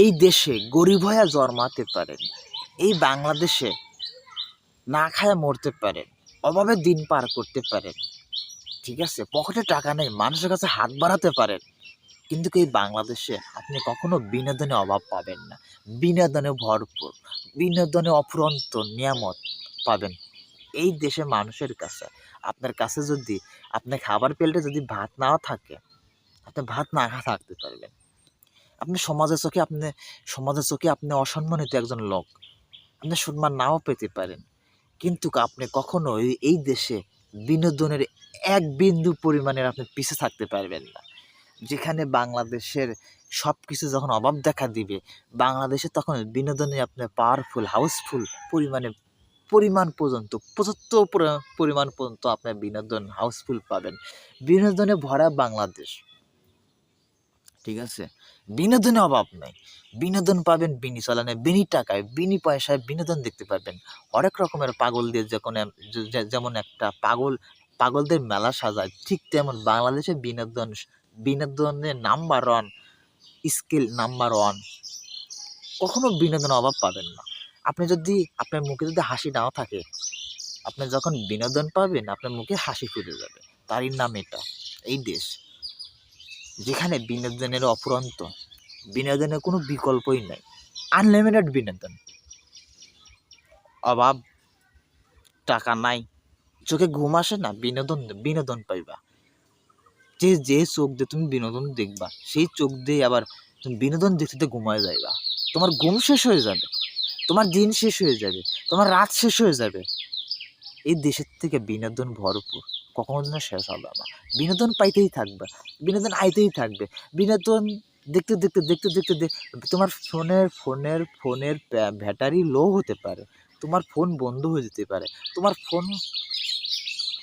এই দেশে গরিব হয়ে জন্মাতে পারেন, এই বাংলাদেশে না খায় মরতে পারেন, অভাবে দিন পার করতে পারেন, ঠিক আছে? পকেটে টাকা নেই, মানুষের কাছে হাত বাড়াতে পারেন, কিন্তু এই বাংলাদেশে আপনি কখনো বিনোদনে অভাব পাবেন না? বিনোদনে ভরপুর, বিনোদনে অফুরন্ত নিয়ামত পাবেন এই দেশে মানুষের কাছে। আপনার কাছে যদি, আপনার খাবার প্লেটে যদি ভাত নাও থাকে আপনি ভাত না থাকতে পারবেন। আপনি সমাজের চোখে আপনি, সমাজের চোখে আপনি অসম্মানিত একজন লোক। আপনি সম্মান নাও পেতে পারেন। কিন্তু আপনি কখনো এই- দেশে বিনোদনের এক বিন্দু পরিমাণের আপনি পিছিয়ে থাকতে পারবেন না। যেখানে বাংলাদেশের সব কিছু যখন অভাব দেখা দিবে, বাংলাদেশে তখন বিনোদনে আপনার পাওয়ারফুল হাউসফুল পরিমাণে, পরিমাণ পর্যন্ত পঁচাত্তর পরি- পরিমাণ পর্যন্ত আপনার বিনোদন হাউসফুল পাবেন। বিনোদনে ভরা বাংলাদেশ। ঠিক আছে? বিনোদনে অভাব নাই। বিনোদন পাবেন বিনি চালানে, বিনি টাকায়, বিনি পয়সায় বিনোদন দেখতে পারবেন। অনেক রকমের পাগল দিয়ে যখন যেমন একটা পাগল, পাগলদের মেলা সাজায়, ঠিক তেমন বাংলাদেশে বিনোদন বিনোদনের number one skill number one কখনো বিনোদনের অভাব পাবেন না। আপনি যদি, আপনার মুখে যদি হাসি নাও থাকে, আপনি যখন বিনোদন পাবেন, আপনার মুখে হাসি ফিরে যাবে। তারই নাম এটা, এই দেশ। যেখানে বিনোদনের অফুরন্ত, বিনোদনের কোনো বিকল্পই নাই। আনলিমিটেড বিনোদন। অভাব, টাকা নাই। চোখে ঘুম আসে না, বিনোদন বিনোদন পাইবা। যে যে চোখ দিয়ে তুমি বিনোদন দেখবা, সেই চোখ দিয়ে আবার তুমি বিনোদন দেখতে ঘুমায় যাইবা। তোমার ঘুম শেষ হয়ে যাবে, তোমার দিন শেষ হয়ে যাবে, তোমার রাত শেষ হয়ে যাবে। এই দেশের থেকে বিনোদন ভরপুর। কখনো যেন শেষ হবে না। বিনোদন পাইতেই থাকবে। বিনোদন আইতেই থাকবে। বিনোদন দেখতে দেখতে দেখতে দেখতে তোমার ফোনের ফোনের ফোনের ব্যাটারি লো হতে পারে। তোমার ফোন বন্ধ হয়ে যেতে পারে। তোমার ফোন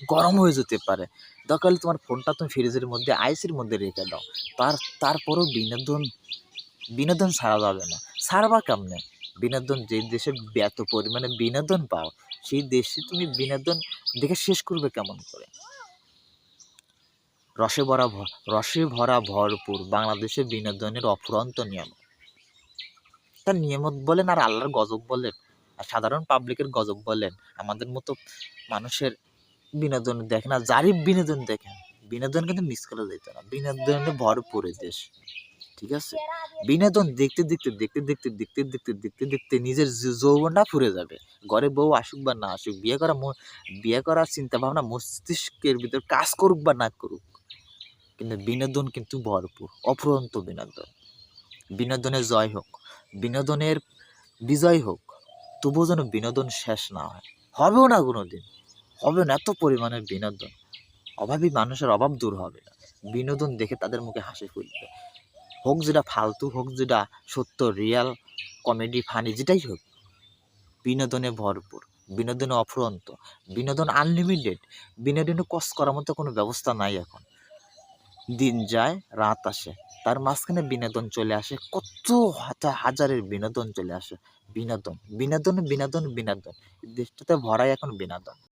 গরম হয়ে যেতে পারে। দরকার তোমার ফোনটা তুমি ফ্রিজের মধ্যে, আইসির মধ্যে রেখে দাও। তার, তারপরেও বিনোদন বিনোদন ছাড়া যাবে না। ছাড়বা কেমনে? বিনোদন যে দেশে এত পরিমাণে বিনোদন পাও, সেই দেশে তুমি বিনোদন দেখে শেষ করবে কেমন করে? রসে ভরা রসে ভরা ভরপুর বাংলাদেশে বিনোদনের অফুরন্ত নিয়ম। তার নিয়ামত বলেন আর আল্লাহর গজব বলেন, আর সাধারণ পাবলিকের গজব বলেন, আমাদের মতো মানুষের বিনোদন দেখে না যারই বিনোদন দেখেন, বিনোদন কিন্তু মিস করা যেত না। বিনোদনে ভরপুর দেশ, ঠিক আছে? বিনোদন দেখতে দেখতে দেখতে দেখতে দেখতে দেখতে দেখতে দেখতে নিজের যৌবনটা ফুরে যাবে। ঘরে বউ আসুক বা না আসুক, বিয়ে করা বিয়ে করার চিন্তা ভাবনা মস্তিষ্কের ভিতর কাজ করুক বা না করুক কিন্তু বিনোদন কিন্তু ভরপুর, অফুরন্ত বিনোদন। বিনোদনের জয় হোক, বিনোদনের বিজয় হোক, তবুও যেন বিনোদন শেষ না হয়। হবেও না কোনো দিন হবে না, এত পরিমাণের বিনোদন। অভাবী মানুষের অভাব দূর হবে না। বিনোদন দেখে তাদের মুখে হাসি ফুটবে। হোক যেটা ফালতু, হোক যেটা সত্য রিয়াল কমেডি ফানি যেটাই হোক, বিনোদনে ভরপুর, বিনোদনে অফুরন্ত, বিনোদন আনলিমিটেড বিনোদনে কস করার মতো কোনো ব্যবস্থা নাই এখন। দিন যায়, রাত আসে। তার মাঝখানে বিনোদন চলে আসে, কত হাজার হাজারের বিনোদন চলে আসে। বিনোদন বিনোদন বিনোদন বিনোদন। দেশটাতে ভরাই এখন বিনোদন।